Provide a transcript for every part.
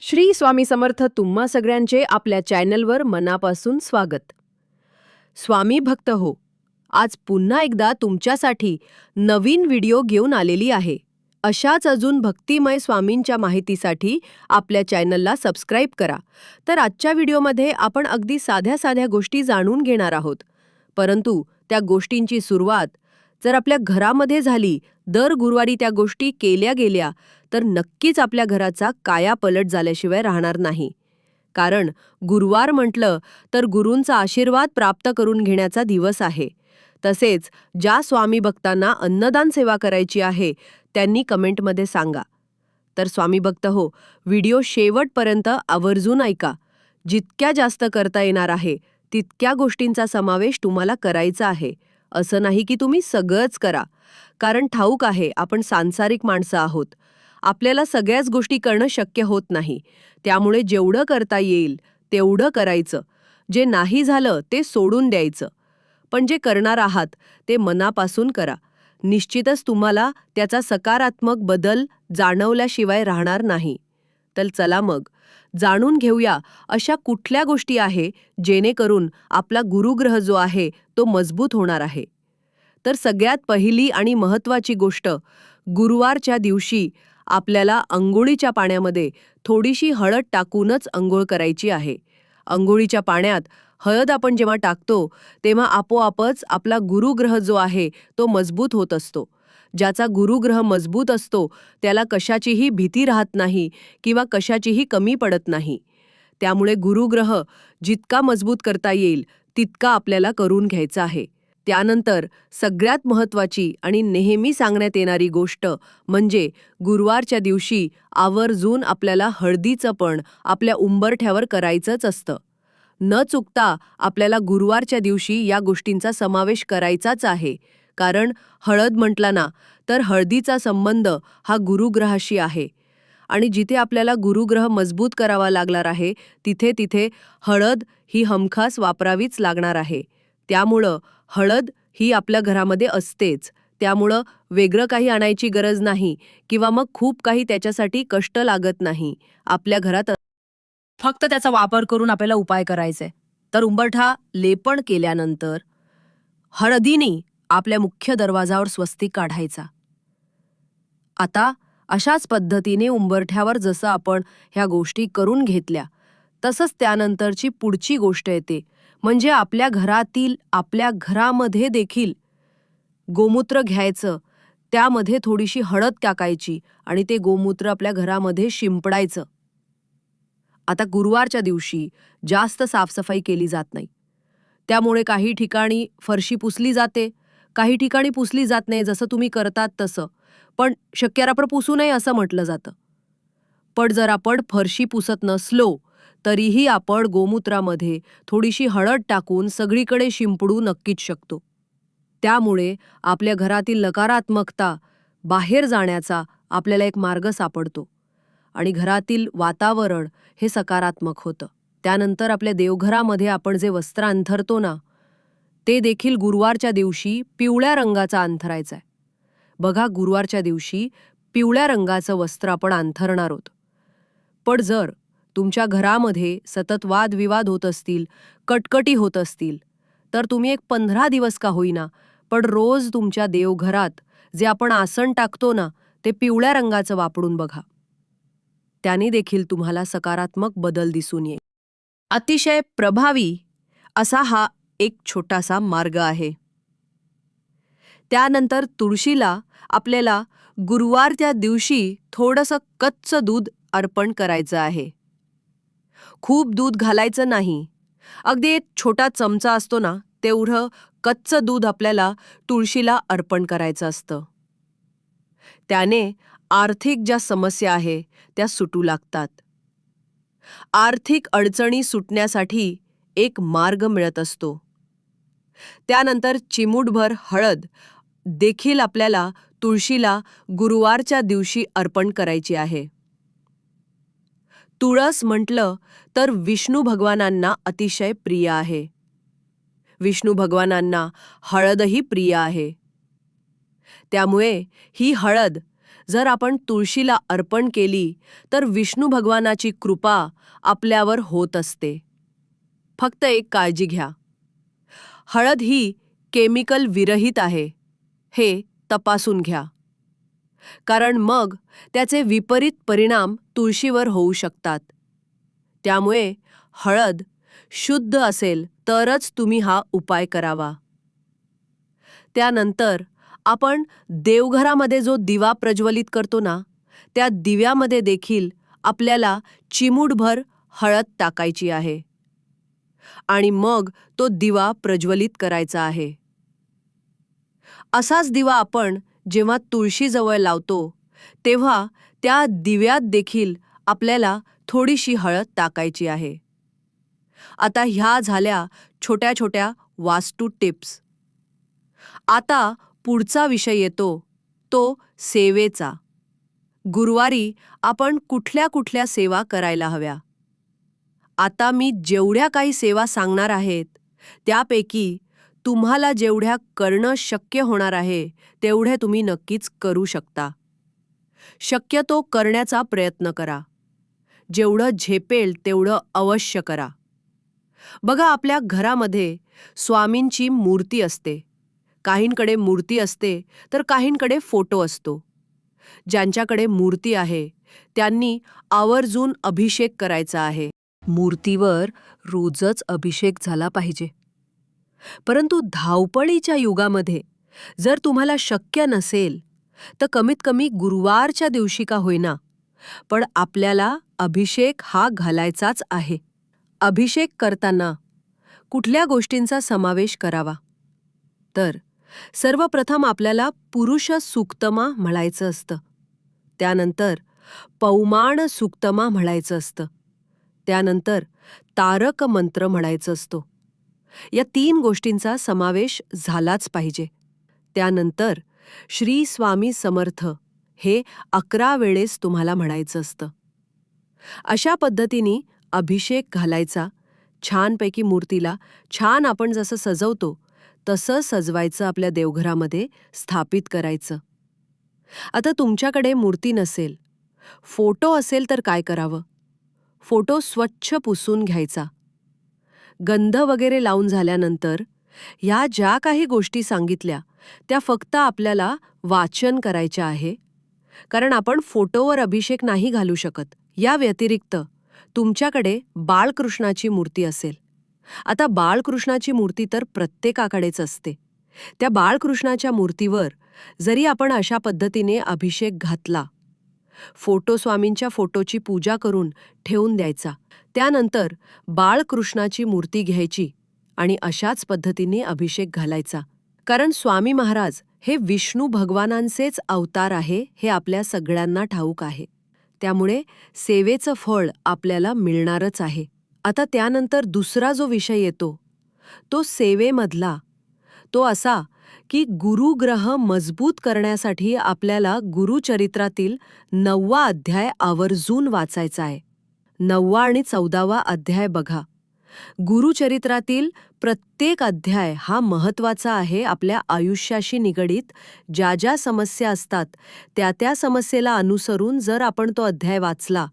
श्री स्वामी समर्थ तुम्हा सगळ्यांचे आपल्या चॅनलवर मनापासून स्वागत. स्वामी भक्त हो आज पुन्हा एकदा तुमच्यासाठी नवीन व्हिडिओ घेऊन आलेली आहे. अशाच अजून भक्तिमय स्वामींच्या माहितीसाठी आपल्या चॅनलला सबस्क्राईब करा. तर आजच्या व्हिडिओमध्ये आपण अगदी साध्या साध्या गोष्टी जाणून घेणार आहोत. परंतु त्या गोष्टींची सुरुवात जर आपल्या घरामध्ये झाली दर गुरुवारी त्या गोष्टी केल्या गेल्या तर नक्कीच आपल्या घराचा काया पलट झाल्याशिवाय राहणार नाही. कारण गुरुवार म्हटलं तर गुरूंचा आशीर्वाद प्राप्त करून घेण्याचा दिवस आहे. तसेच ज्या स्वामी भक्तांना अन्नदान सेवा करायची आहे त्यांनी कमेंटमध्ये सांगा. तर स्वामी भक्त हो व्हिडिओ शेवटपर्यंत आवर्जून ऐका. जितक्या जास्त करता येणार आहे तितक्या गोष्टींचा समावेश तुम्हाला करायचा आहे. असं नाही की तुम्ही सगळंच करा. कारण ठाऊक आहे आपण सांसारिक माणसं आहोत. आपल्याला सगळ्याच गोष्टी करणं शक्य होत नाही. त्यामुळे जेवढं करता येईल तेवढं करायचं. जे नाही झालं ते सोडून द्यायचं. पण जे करणार आहात ते मनापासून करा. निश्चितच तुम्हाला त्याचा सकारात्मक बदल जाणवल्याशिवाय राहणार नाही. तर चला मग. जाणून घेऊया अशा कुठल्या गोष्टी आहे जेणेकरून आपला गुरुग्रह जो आहे तो मजबूत होणार आहे. तर सगळ्यात पहिली आणि महत्त्वाची गोष्ट गुरुवारच्या दिवशी आपल्याला अंघोळीच्या पाण्यामध्ये थोडीशी हळद टाकूनच अंघोळ करायची आहे. अंघोळीच्या पाण्यात हळद आपण जेव्हा टाकतो तेव्हा आपोआपच आपला गुरुग्रह जो आहे तो मजबूत होत असतो. ज्याचा गुरुग्रह मजबूत असतो त्याला कशाचीही भीती राहत नाही किंवा कशाचीही कमी पडत नाही. त्यामुळे गुरुग्रह जितका मजबूत करता येईल तितका आपल्याला करून घ्यायचा आहे. त्यानंतर सगळ्यात महत्त्वाची आणि नेहमी सांगण्यात येणारी गोष्ट म्हणजे गुरुवारच्या दिवशी आवर्जून आपल्याला हळदीचं पण आपल्या उंबरठ्यावर करायचंच असतं. न चुकता आपल्याला गुरुवारच्या दिवशी या गोष्टींचा समावेश करायचाच आहे. कारण हळद म्हटला ना तर हळदीचा संबंध हा गुरुग्रहाशी आहे. आणि जिथे आपल्याला गुरुग्रह मजबूत करावा लागणार आहे तिथे तिथे हळद ही हमखास वापरावीच लागणार आहे. त्यामुळं हळद ही आपल्या घरामध्ये असतेच. त्यामुळं वेगळं काही आणायची गरज नाही किंवा मग खूप काही त्याच्यासाठी कष्ट लागत नाही. आपल्या घरात फक्त त्याचा वापर करून आपल्याला उपाय करायचे. तर उंबरठा लेपण केल्यानंतर हळदीने आपल्या मुख्य दरवाजावर स्वस्तिक काढायचा. आता अशाच पद्धतीने उंबरठ्यावर जसं आपण ह्या गोष्टी करून घेतल्या तसंच त्यानंतरची पुढची गोष्ट येते म्हणजे आपल्या घरातील आपल्या घरामध्ये देखील गोमूत्र घ्यायचं त्यामध्ये थोडीशी हळद टाकायची आणि ते गोमूत्र आपल्या घरामध्ये शिंपडायचं. आता गुरुवारच्या दिवशी जास्त साफसफाई केली जात नाही. त्यामुळे काही ठिकाणी फरशी पुसली जाते काही ठिकाणी पुसली जात नाही जसं तुम्ही करतात तसं. पण शक्यरापर पुसू नये असं म्हटलं जातं. पण जर आपण फरशी पुसत नसलो तरीही आपण गोमूत्रामध्ये थोडीशी हळद टाकून सगळीकडे शिंपडू नक्कीच शकतो. त्यामुळे आपल्या घरातील नकारात्मकता बाहेर जाण्याचा आपल्याला एक मार्ग सापडतो आणि घरातील वातावरण हे सकारात्मक होतं. त्यानंतर आपल्या देवघरामध्ये आपण जे वस्त्र अंथरतो ना ते देखील गुरुवारच्या दिवशी पिवळ्या रंगाचा अंथरायचा आहे बघा गुरुवारच्या दिवशी पिवळ्या रंगाचं वस्त्र आपण अंथरणार आहोत पण जर तुमच्या घरामध्ये सतत वादविवाद होत असतील कटकटी होत असतील तर तुम्ही एक पंधरा दिवस का होईना पण रोज तुमच्या देवघरात जे आपण आसन टाकतो ना ते पिवळ्या रंगाचं वापरून बघा. त्याने देखील तुम्हाला सकारात्मक बदल दिसून येईल. अतिशय प्रभावी असा हा एक छोटासा मार्ग आहे. त्यानंतर तुळशीला आपल्याला गुरुवार त्या दिवशी थोडंसं कच्च दूध अर्पण करायचं आहे. खूप दूध घालायचं नाही. अगदी एक छोटा चमचा असतो ना तेवढं कच्च दूध आपल्याला तुळशीला अर्पण करायचं असतं. त्याने आर्थिक ज्या समस्या आहे त्या सुटू लागतात. आर्थिक अडचणी सुटण्यासाठी एक मार्ग मिळत असतो. त्यानंतर चिमूटभर हळद देखील आपल्याला तुळशीला गुरुवारच्या दिवशी अर्पण करायची आहे. तुळस म्हटलं तर विष्णू भगवानांना अतिशय प्रिय आहे. विष्णू भगवानांना हळदही प्रिय आहे. त्यामुळे ही हळद जर आपण तुळशीला अर्पण केली तर विष्णू भगवानाची कृपा आपल्यावर होत असते. फक्त एक काळजी घ्या. हळद ही केमिकल विरहित आहे. हे तपासून घ्या. कारण मग त्याचे विपरीत परिणाम तुळशीवर होऊ शकतात. त्यामुळे हळद शुद्ध असेल तरच तुम्ही हा उपाय करावा. त्यानंतर आपण देवघरामध्ये जो दिवा प्रज्वलित करतो ना त्या दिव्यामध्ये देखील आपल्याला चिमूटभर हळद टाकायची आहे. आणि मग तो दिवा प्रज्वलित करायचा आहे. असाच दिवा आपण जेव्हा तुळशीजवळ लावतो तेव्हा त्या दिव्यात देखील आपल्याला थोडीशी हळद टाकायची आहे. आता ह्या झाल्या छोट्या छोट्या वास्तू टिप्स. आता पुढचा विषय येतो तो सेवेचा. गुरुवारी आपण कुठल्या कुठल्या सेवा करायला हव्या? आता मी जेवढ्या काही सेवा सांगणार आहेत त्यापैकी तुम्हाला जेवढ्या करणं शक्य होणार आहे तेवढे तुम्ही नक्कीच करू शकता. शक्यतो करण्याचा प्रयत्न करा. जेवढं झेपेल तेवढं अवश्य करा. बघा आपल्या घरामध्ये स्वामींची मूर्ती असते. काहींकडे मूर्ती असते तर काहींकडे फोटो असतो. ज्यांच्याकडे मूर्ती आहे त्यांनी आवर्जून अभिषेक करायचा आहे. मूर्तीवर रोजच अभिषेक झाला पाहिजे. परंतु धावपळीच्या युगामध्ये जर तुम्हाला शक्य नसेल तर कमीत कमी गुरुवारच्या दिवशी का होईना पण आपल्याला अभिषेक हा घालायचाच आहे. अभिषेक करताना कुठल्या गोष्टींचा समावेश करावा? तर सर्वप्रथम आपल्याला पुरुष सुक्तमा म्हणायचं असतं. त्यानंतर पौमाण सुक्तमा म्हणायचं असतं. त्यानंतर तारक मंत्र म्हणायचं असतो. या तीन गोष्टींचा समावेश झालाच पाहिजे. त्यानंतर श्री स्वामी समर्थ हे अकरा वेळेस तुम्हाला म्हणायचं असतं. अशा पद्धतीने अभिषेक घालायचा. छानपैकी मूर्तीला छान आपण जसं सजवतो तसं सजवायचं आपल्या देवघरामध्ये स्थापित करायचं. आता तुमच्याकडे मूर्ती नसेल. फोटो असेल तर काय करावं? फोटो स्वच्छ पुसून घ्यायचा. गंध वगैरे लावून झाल्यानंतर ह्या ज्या काही गोष्टी सांगितल्या त्या फक्त आपल्याला वाचन करायच्या आहे. कारण आपण फोटोवर अभिषेक नाही घालू शकत. या व्यतिरिक्त तुमच्याकडे बाळकृष्णाची मूर्ती असेल. आता बाळकृष्णाची मूर्ती तर प्रत्येकाकडेच असते. त्या बाळकृष्णाच्या मूर्तीवर जरी आपण अशा पद्धतीने अभिषेक घातला फोटो स्वामींच्या फोटोची पूजा करून ठेवून द्यायचा. त्यानंतर बाळकृष्णाची मूर्ती घ्यायची आणि अशाच पद्धतीने अभिषेक घालायचा. कारण स्वामी महाराज हे विष्णू भगवानांचेच अवतार आहे हे आपल्या सगळ्यांना ठाऊक आहे. त्यामुळे सेवेचं फळ आपल्याला मिळणारच आहे. आता त्यानंतर दुसरा जो विषय येतो तो सेवेमधला. तो असा की गुरुग्रह मजबूत करण्यासाठी आपल्याला गुरुचरित्रातील नववा अध्याय आवर्जून वाचायचा आहे. नववा आणि चौदावा अध्याय बघा. गुरुचरित्रातील प्रत्येक अध्याय हा महत्त्वाचा आहे आपल्या आयुष्याशी निगडीत. ज्या ज्या समस्या असतात त्या त्या समस्येला अनुसरून जर आपण तो अध्याय वाचला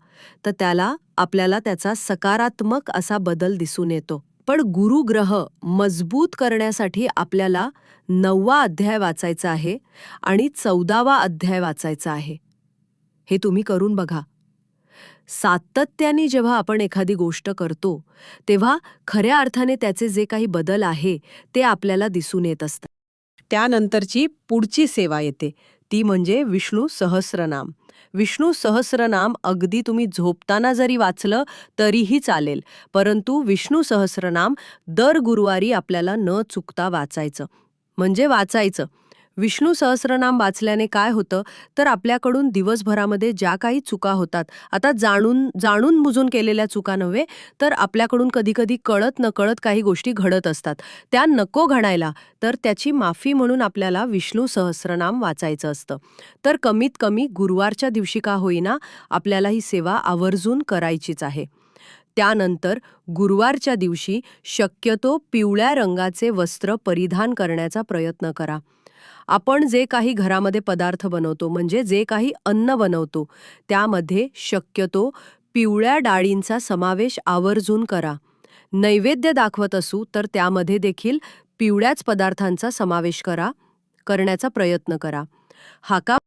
तर त्याला आपल्याला त्याचा सकारात्मक असा बदल दिसून येतो. पण गुरुग्रह मजबूत करण्यासाठी आपल्याला नववा अध्याय वाचायचा आहे आणि चौदावा अध्याय वाचायचा आहे. हे तुम्ही करून बघा. सातत्याने जेव्हा आपण एखादी गोष्ट करतो तेव्हा खऱ्या अर्थाने त्याचे जे काही बदल आहे ते आपल्याला दिसून येत असतात. त्यानंतरची पुढची सेवा येते. ती म्हणजे विष्णू सहस्रनाम. विष्णू सहस्रनाम अगदी तुम्ही झोपताना जरी वाचलं तरीही चालेल. परंतु विष्णू सहस्रनाम दर गुरुवारी आपल्याला न चुकता वाचायचं. म्हणजे वाचायचं. विष्णू सहस्रनाम वाचल्याने काय होतं? तर आपल्याकडून दिवसभरामध्ये ज्या काही चुका होतात आता जाणून जाणून बुजून केलेल्या चुका नव्हे तर आपल्याकडून कधीकधी कळत नकळत काही गोष्टी घडत असतात. त्या नको घडायला तर त्याची माफी म्हणून आपल्याला विष्णू सहस्रनाम वाचायचं असतं. तर कमीत कमी गुरुवारच्या दिवशी का होईना आपल्याला ही सेवा आवर्जून करायचीच आहे. त्यानंतर गुरुवारच्या दिवशी शक्यतो पिवळ्या रंगाचे वस्त्र परिधान करण्याचा प्रयत्न करा. आपण जे काही घरामध्ये पदार्थ बनवतो म्हणजे जे काही अन्न बनवतो त्यामध्ये शक्यतो पिवळ्या डाळींचा समावेश आवर्जून करा. नैवेद्य दाखवत असू तर त्यामध्ये देखील पिवळ्याच पदार्थांचा समावेश करा करण्याचा प्रयत्न करा. हाका